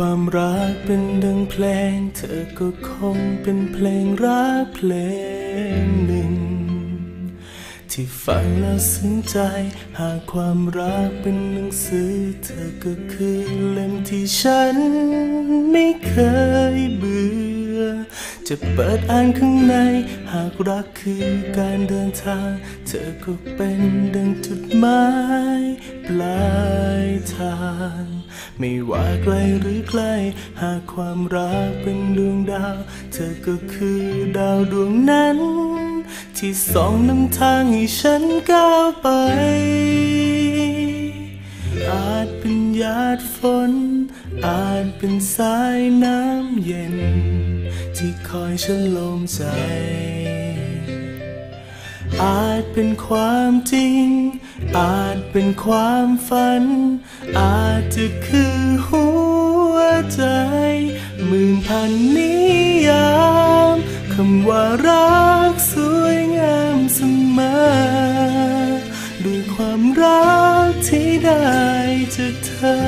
ความรักเป็นดังเพลง เธอก็คงเป็นเพลงรักเพลงหนึ่ง ที่ฟังแล้วซึ้งใจ หากความรักเป็นหนังสือ เธอก็คือเล่มที่ฉันไม่เคยเบื่อ จะเปิดอ่านข้างใน หากรักคือการเดินทาง เธอก็เป็นดังจุดหมายปลายทาง ไม่ว่าไกลหรือใกล้ หากความรักเป็นดวงดาว เธอก็คือดาวดวงนั้น ที่ส่องนำทางให้ฉันก้าวไป อาจเป็นหยาดฝน อาจเป็นสายน้ำเย็น ที่คอยฉโลมใจ อาจเป็นความจริง อาจเป็นความฝัน อาจจะคือหัวใจหมื่นพันนิยามคำว่ารักสวยงามเสมอด้วยความรักที่ได้จากเธอ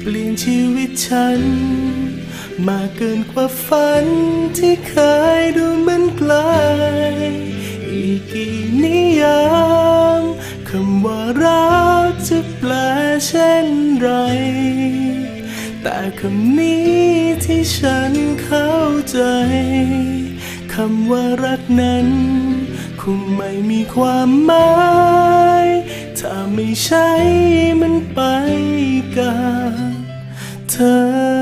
เปลี่ยนชีวิตฉัน มาเกินกว่าฝันที่เคยดูมือนไกล อีกกี่นิยามคำว่ารักจะแปลเช่นไร แต่คำนี้ที่ฉันเข้าใจคำว่ารักนั้น คงไม่มีความหมายถ้าไม่ใช่มันไปกับเธอ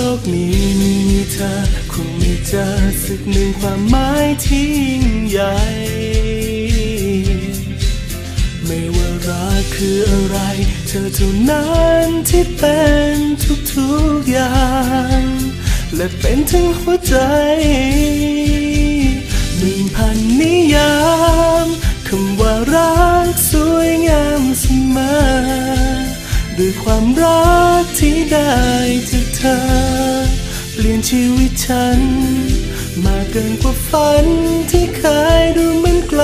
ลกนี้มีเธอคงม่เจอสักหนึ่งความหมายที่ยิ่งใหญ่ ไม่ว่ารักคืออะไร เธอเท่านั้นที่เป็นทุกๆอย่าง และเป็นทั้งหัวใจหนึ่งพันนิยามคำว่ารักสวยงามเสมอด้วยความรักที่ได้จาก ธอ เปลี่ยนชีวิตฉัน มาเกินกว่าฝันที่เคยดูมือนไกล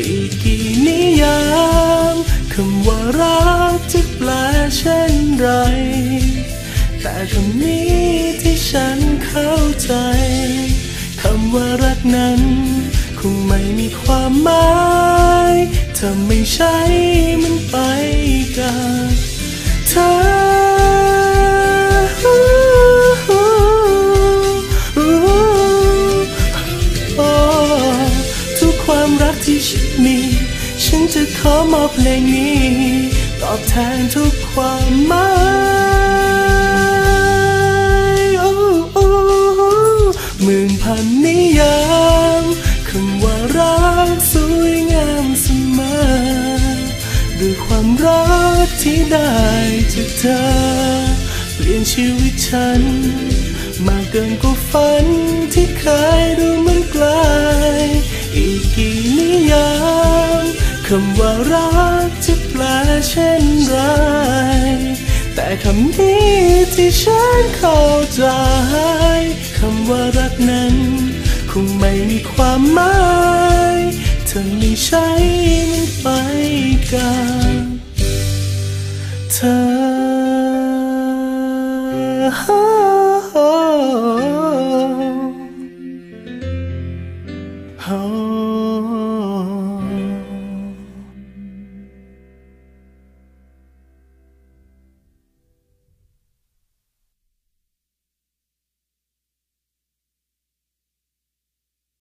อีกกี่นิยามคำว่ารักจะแปลเช่นไร แต่คำนี้ที่ฉันเข้าใจคำว่ารักนั้น คงไม่มีความหมายถ้าไม่ใช่มันไปกับเธอ ฉันมี ฉันจะขอมอบเพลงนี้ ตอบแทนทุกความหมายโอ้โอ้หมื่นพันนิยามคำว่ารักสวยงามเสมอด้วยความรักที่ได้จากเธอ เปลี่ยนชีวิตฉัน มากเกินกว่าฝันที่เคยดูมือนไกล กี่นิยามคำว่ารักจะแปลเช่นไร แต่คำนี้ที่ฉันเข้าใจคำว่ารักนั้น คงไม่มีความหมายถ้าไม่ใช่ไมันไปกับเธอ Oh